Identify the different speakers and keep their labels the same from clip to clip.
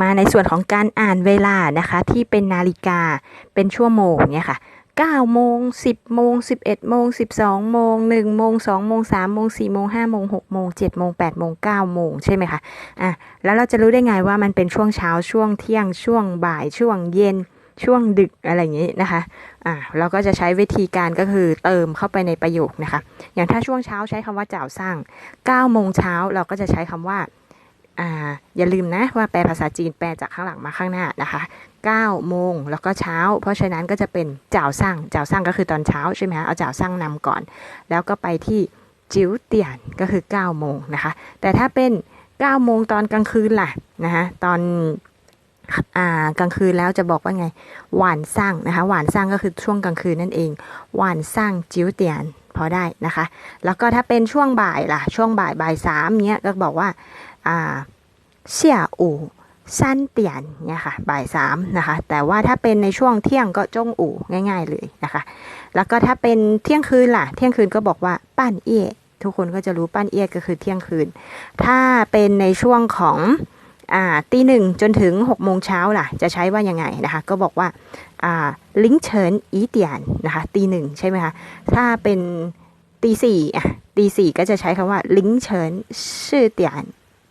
Speaker 1: มาในส่วนของการอ่านเวลานะคะที่เป็นนาฬิกาเป็นชั่วโมงเนี่ยค่ะ9โมง10โมง11โมง12โมง1โมง2โมง3โมง4โมง5โมง6โมง7โมง8โมง9โมงใช่ไหมคะอะแล้วเราจะรู้ได้ไงว่ามันเป็นช่วงเช้าช่วงเที่ยงช่วงบ่ายช่วงเย็นช่วงดึกอะไรอย่างนี้นะคะ อะเราก็จะใช้วิธีการก็คือเติมเข้าไปในประโยคนะคะ อย่างถ้าช่วงเช้าใช้คำว่าเจ้าสร้าง9โมงเช้าเราก็จะใช้คำว่า อ่าอย่าลืมนะว่าแปลภาษาจีนแปลจากข้างหลังมาข้างหน้านะคะ9โมงแล้วก็เช้า เพราะฉะนั้นก็จะเป็นเจ้าสั่งเจ้าสั่งก็คือตอนเช้าใช่ไหมคะเอาเจ้าสั่งนำก่อน แล้วก็ไปที่จิ๋วเตียนก็คือ9โมงนะคะแต่ถ้าเป็น9โมงตอนกลางคืนล่ะนะคะตอนอกลางคืนแล้วจะบอกว่าไง หวานสร้างนะคะ หวานสร้างก็คือช่วงกลางคืนนั่นเอง หวานสร้างจิ๋วเตียนพอได้นะคะ แล้วก็ถ้าเป็นช่วงบ่ายล่ะ ช่วงบ่ายบ่ายสามเนี้ยก็บอกว่า อ่าเสี่ยอู่สั้นเตียนเนี่ยค่ะบ่ายสามนะคะ แต่ว่าถ้าเป็นในช่วงเที่ยงก็จงอู่ง่าย ๆ เลยนะคะ แล้วก็ถ้าเป็นเที่ยงคืนล่ะ เที่ยงคืนก็บอกว่าปั้นเอี้ยทุกคนก็จะรู้ปั้นเอี้ยก็คือเที่ยงคืน ถ้าเป็นในช่วงของอ่าตีหนึ่งจนถึง6กโมงเช้าล่ะ จะใช้ว่ายังไงนะคะ ก็บอกว่าอ่าลิงเฉินอีเตียนนะคะตีหนึ่งใช่ไหมคะถ้าเป็นตีสี่อะตีสี่ก็จะใช้คำว่าลิงเฉินชื่อเตียน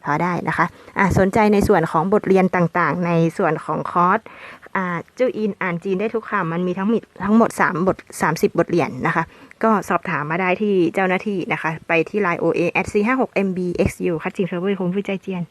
Speaker 1: พอได้นะคะะสนใจในส่วนของบทเรียนต่างๆ ในส่วนของคอร์สอ่าจูอินอ่านจีนได้ทุกคำมันมีทั้งหมดทั้งหมด 3 บท 30 บทเรียนนะคะ ก็สอบถามมาได้ที่เจ้าหน้าที่นะคะ ไปที่ Line OA at c 5 6 MBXU คัดจิงเซอร์เบอร์คงผู้ใจเจียน